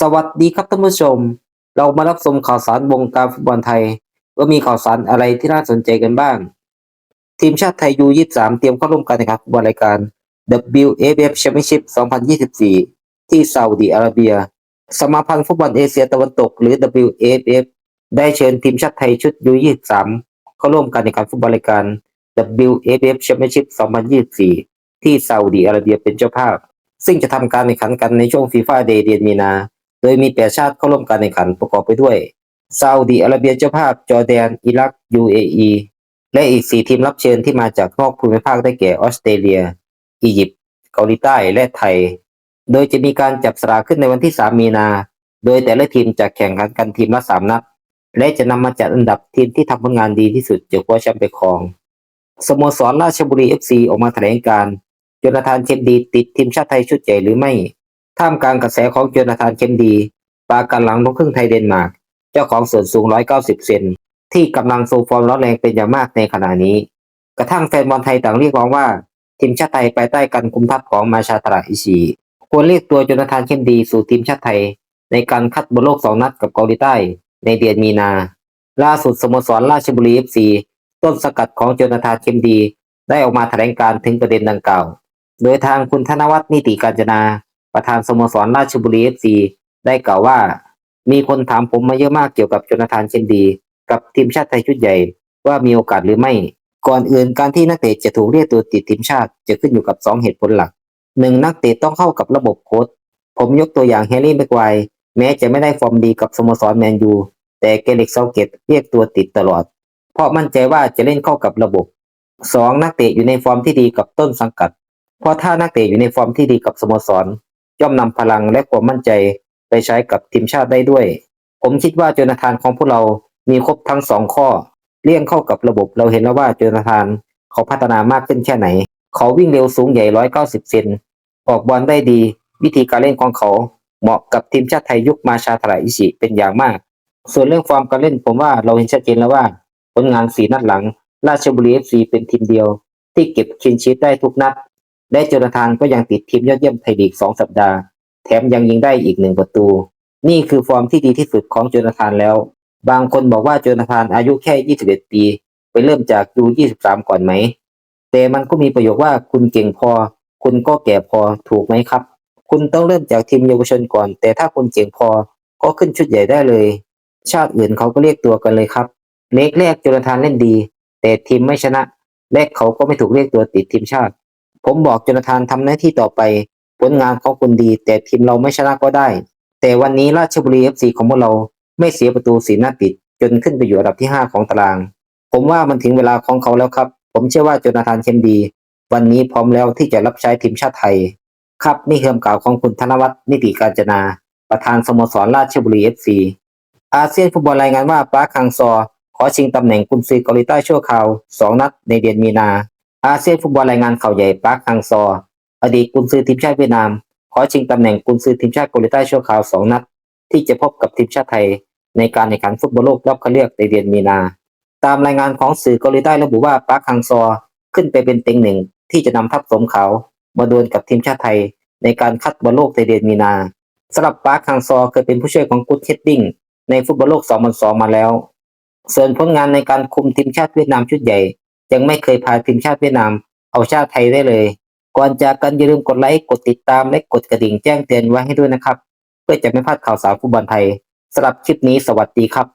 สวัสดีครับท่านผู้ชม เรามารับชมข่าวสารวงการฟุตบอลไทย ว่ามีข่าวสารอะไรที่น่าสนใจกันบ้าง ทีมชาติไทยยู23เตรียมเข้าร่วมการแข่งขันฟุตบอลรายการ WAFF Championship 2024 ที่ซาอุดิอาระเบีย สมาพันธ์ฟุตบอลเอเชียตะวันตก หรือ WAFF ได้เชิญทีมชาติไทยชุดยู23เข้าร่วมการแข่งขันฟุตบอลรายการ WAFF Championship 2024 ที่ซาอุดิอาระเบียเป็นเจ้าภาพ ซึ่งจะทำการแข่งขันกันในช่วงฟีฟ่าเดย์เดือนมีนา โดยมีแปดชาติเข้าร่วมการแข่งขันประกอบไปด้วยซาอุดิอาระเบียเจ้าภาพ จอร์แดน อิรัก UAE และอีกสี่ทีมรับเชิญที่มาจากนอกภูมิภาคได้แก่ออสเตรเลีย อียิปต์เกาหลีใต้และไทย โดยจะมีการจับสลากขึ้นในวันที่ 3 มีนา โดยแต่ละทีมจะแข่งขันกันทีมละ 3 นัด และจะนำมาจัดอันดับทีมที่ทำผลงานดีที่สุดจะคว้าแชมป์ไปครอง สโมสรราชบุรี FC ออกมาแถลงการโจนาธานเคนดีติดทีมชาติไทยชุดใหญ่หรือไม่ ท่ามกลางกระแสของโจนาธานเคนดี ปากันหลังลูกครึ่งไทยเดนมาร์ก เจ้าของส่วนสูง 190 เซนที่กำลังโซฟอร์มร้อนแรงเป็นอย่างมากในขณะนี้ กระทั่งแฟนบอลไทยต่างเรียกร้องว่าทีมชาติไทยภายใต้การคุมทัพของมาชาตราอิชิควรเรียกตัวโจนาธานเคนดีสู่ทีมชาติไทย ในการคัดบอลโลกสองนัดกับเกาหลีใต้ ในเดือนมีนา ล่าสุดสโมสรราชบุรี FC ต้นสกัดของโจนาธานเคนดี ได้ออกมาแถลงการถึงประเด็นดังกล่าว โดยทางคุณธนวัฒน์นิติการจนา ประธานสโมสรราชบุรีเอฟซีได้กล่าวว่า มีคนถามผมมาเยอะมากเกี่ยวกับโจนาธานเชนดี กับทีมชาติไทยชุดใหญ่ ว่ามีโอกาสหรือไม่ ก่อนอื่นการที่นักเตะจะถูกเรียกตัวติดทีมชาติจะขึ้นอยู่กับ 2 เหตุผลหลักหนึ่งนักเตะต้องเข้ากับระบบโค้ชผมยกตัวอย่างแฮร์รี่แม็กไวร์แม้จะไม่ได้ฟอร์มดีกับสโมสรแมนยูแต่เกล็กเซาเกตเรียกตัวติดตลอด เพราะมั่นใจว่าจะเล่นเข้ากับระบบ 2. นักเตะอยู่ในฟอร์มที่ดีกับต้นสังกัด เพราะถ้านักเตะอยู่ในฟอร์มที่ดีกับสโมสร ย่อมนำพลังและความมั่นใจไปใช้กับทีมชาติได้ด้วย ผมคิดว่าโจนาธานของพวกเรามีครบทั้งสองข้อ เลี่ยงเข้ากับระบบเราเห็นแล้วว่าโจนาธานเขาพัฒนามากขึ้นแค่ไหน เขาวิ่งเร็วสูงใหญ่ 190 เซน ออกบอลได้ดี วิธีการเล่นของเขาเหมาะกับทีมชาติไทยยุคมาชาทราอิชิเป็นอย่างมาก ส่วนเรื่องฟอร์มการเล่นผมว่าเราเห็นชัดเจนแล้วว่า ผลงานสีนัดหลัง ราชบุรีเอฟซีเป็นทีมเดียว ที่เก็บคลีนชีตได้ทุกนัด และโจนาธานก็ยังติดทีมยอดเยี่ยมไทยลีก2สัปดาห์ แถมยังยิงได้อีกหนึ่งประตู นี่คือฟอร์มที่ดีที่สุดของโจนาธานแล้ว บางคนบอกว่าโจนาธานอายุแค่ 21 ปี ไปเริ่มจากยู23 ก่อนไหม แต่มันก็มีประโยคว่าคุณเก่งพอ คุณก็แก่พอถูกไหมครับ คุณต้องเริ่มจากทีมเยาวชนก่อน แต่ถ้าคุณเก่งพอก็ขึ้นชุดใหญ่ได้เลย ชาติอื่นเขาก็เรียกตัวกันเลยครับเล็กแรกโจนาธานเล่นดี แต่ทีมไม่ชนะและเขาก็ไม่ถูกเรียกตัวติดทีมชาติ ผมบอกโจนาธานทำหน้าที่ต่อไป ผลงานของคุณดี แต่ทีมเราไม่ชนะก็ได้ แต่วันนี้ราชบุรีเอฟซีของพวกเราไม่เสียประตูสีหน้าติด จนขึ้นไปอยู่อันดับที่ 5 ของตาราง ผมว่ามันถึงเวลาของเขาแล้วครับ ผมเชื่อว่าโจนาธานเชมดี วันนี้พร้อมแล้วที่จะรับใช้ทีมชาติไทย ครับนี่คือคำกล่าวของคุณธนวัฒน์นิติการจนา ประธานสโมสรราชบุรีเอฟซีอาเซียนฟุตบอลรายงานว่าปาร์คคังซอ ขอชิงตำแหน่งกุนซือเกาหลีใต้ชั่วคราว 2 นัดในเดือนมีนา อาเซียนฟุตบอลรายงานข่าวใหญ่ปาร์คฮังซอ อดีตกุนซือทีมชาติเวียดนาม ขอชิงตำแหน่งกุนซือทีมชาติเกาหลีใต้ชั่วคราว2นัด ที่จะพบกับทีมชาติไทย ในการแข่งขันฟุตบอลโลกรอบคัดเลือกในเดือนมีนา ตามรายงานของสื่อเกาหลีใต้ระบุว่าปาร์คฮังซอขึ้นไปเป็นเต็งหนึ่งที่จะนำทัพสมเขามาดวลกับทีมชาติไทย ในการคัดบอลโลกในเดือนมีนาสำหรับปาร์คฮังซอเคยเป็นผู้ช่วยของกุดเฮดดิ้งในฟุตบอลโลก 2002 มาแล้ว ส่วนผลงานในการคุมทีมชาติเวียดนามชุดใหญ่ ยังไม่เคยพาทีมชาติเวียดนามเอาชาติไทยได้เลย ก่อนจากกันอย่าลืมกดไลค์กดติดตามและกดกระดิ่งแจ้งเตือนไว้ให้ด้วยนะครับ เพื่อจะไม่พลาดข่าวสารฟุตบอลไทยสำหรับคลิปนี้สวัสดีครับ